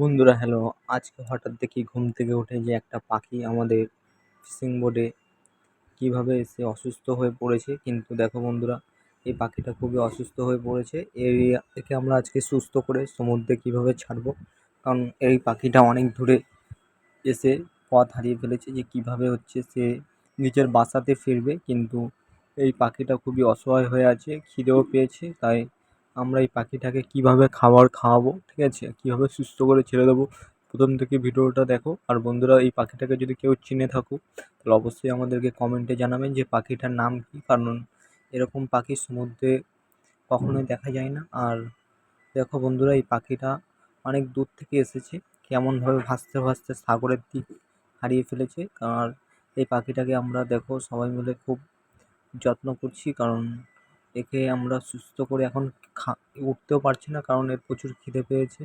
বন্ধুরা হ্যালো আজকে হঠাৎ দেখি ঘুম থেকে উঠে যে একটা পাখি আমাদের ফিশিং বোর্ডে কীভাবে এসে অসুস্থ হয়ে পড়েছে, কিন্তু দেখো বন্ধুরা, এই পাখিটা খুবই অসুস্থ হয়ে পড়েছে। এই একে আমরা আজকে সুস্থ করে সমুদ্রে কীভাবে ছাড়ব? কারণ এই পাখিটা অনেক দূরে এসে পথ হারিয়ে ফেলেছে যে কীভাবে হচ্ছে সে নিজের বাসাতে ফিরবে, কিন্তু এই পাখিটা খুবই অসহায় হয়ে আছে, খিদেও পেয়েছে, তাই আমরা এই পাখিটাকে কীভাবে খাবার খাওয়াবো, ঠিক আছে? কীভাবে সুস্থ করে ছেড়ে দেবো? প্রথম থেকে ভিডিওটা দেখো। আর বন্ধুরা, এই পাখিটাকে যদি কেউ চিনে থাকো, তাহলে অবশ্যই আমাদেরকে কমেন্টে জানাবেন যে পাখিটার নাম কী। কারণ এরকম পাখি সমুদ্রে কখনোই দেখা যায় না। আর দেখো বন্ধুরা, এই পাখিটা অনেক দূর থেকে এসেছে। কেমনভাবে ভাসতে ভাসতে সাগরের দিক হারিয়ে ফেলেছে। আর এই পাখিটাকে আমরা দেখো সবাই মিলে খুব যত্ন করছি। কারণ একে আমরা সুস্থ করে এখন খা, উঠতেও পারছি না, কারণ এর প্রচুর খিদে পেয়েছে।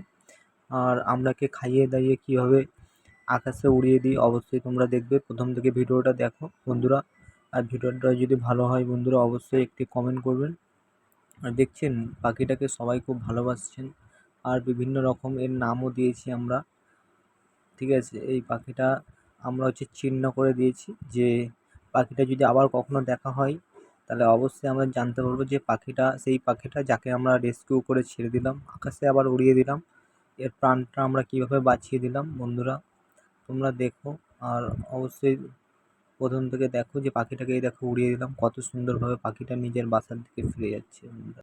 আর আমরা একে খাইয়ে দাইয়ে কীভাবে আকাশে উড়িয়ে দিই, অবশ্যই তোমরা দেখবে। প্রথম থেকে ভিডিওটা দেখো বন্ধুরা। আর ভিডিওটা যদি ভালো হয় বন্ধুরা, অবশ্যই একটি কমেন্ট করবেন। আর দেখছেন, পাখিটাকে সবাই খুব ভালোবাসছেন। আর বিভিন্ন রকম এর নামও দিয়েছি আমরা। ঠিক আছে, এই পাখিটা আমরা হচ্ছে চিহ্ন করে দিয়েছি যে পাখিটা যদি আবার কখনো দেখা হয় তাহলে অবশ্যই আমরা জানতে পারব যে পাখিটা, সেই পাখিটা যাকে আমরা রেস্কিউ করে ছেড়ে দিলাম, আকাশে আবার উড়িয়ে দিলাম। এর প্রাণটা আমরা কীভাবে বাঁচিয়ে দিলাম, বন্ধুরা? তোমরা দেখো, আর অবশ্যই প্রথম থেকে দেখো যে পাখিটাকে এই দেখো উড়িয়ে দিলাম, কত সুন্দরভাবে পাখিটা নিজের বাসার দিকে ফিরে যাচ্ছে